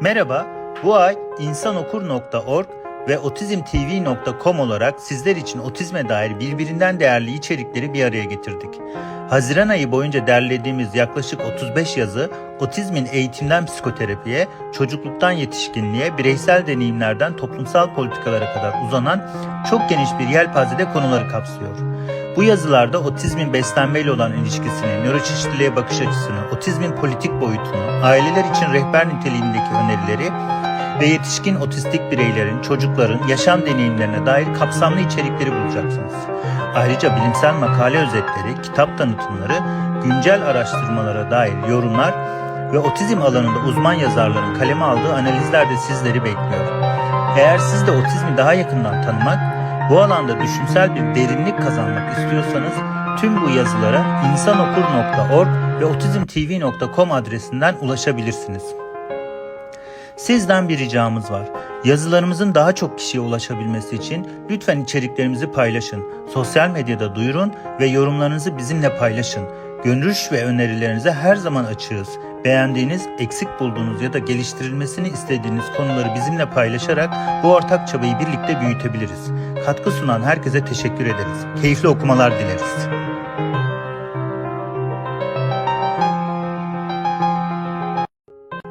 Merhaba, bu ay insanokur.org ve otizmtv.com olarak sizler için otizme dair birbirinden değerli içerikleri bir araya getirdik. Haziran ayı boyunca derlediğimiz yaklaşık 35 yazı otizmin eğitimden psikoterapiye, çocukluktan yetişkinliğe, bireysel deneyimlerden toplumsal politikalara kadar uzanan çok geniş bir yelpazede konuları kapsıyor. Bu yazılarda otizmin beslenmeyle olan ilişkisini, nöroçeşitliliğe bakış açısını, otizmin politik boyutunu, aileler için rehber niteliğindeki önerileri ve yetişkin otistik bireylerin, çocukların yaşam deneyimlerine dair kapsamlı içerikleri bulacaksınız. Ayrıca bilimsel makale özetleri, kitap tanıtımları, güncel araştırmalara dair yorumlar ve otizm alanında uzman yazarların kaleme aldığı analizler de sizleri bekliyor. Eğer siz de otizmi daha yakından tanımak, bu alanda düşünsel bir derinlik kazanmak istiyorsanız tüm bu yazılara insanokur.org ve otizmtv.com adresinden ulaşabilirsiniz. Sizden bir ricamız var. Yazılarımızın daha çok kişiye ulaşabilmesi için lütfen içeriklerimizi paylaşın. Sosyal medyada duyurun ve yorumlarınızı bizimle paylaşın. Görüş ve önerilerinize her zaman açığız. Beğendiğiniz, eksik bulduğunuz ya da geliştirilmesini istediğiniz konuları bizimle paylaşarak bu ortak çabayı birlikte büyütebiliriz. Katkı sunan herkese teşekkür ederiz. Keyifli okumalar dileriz.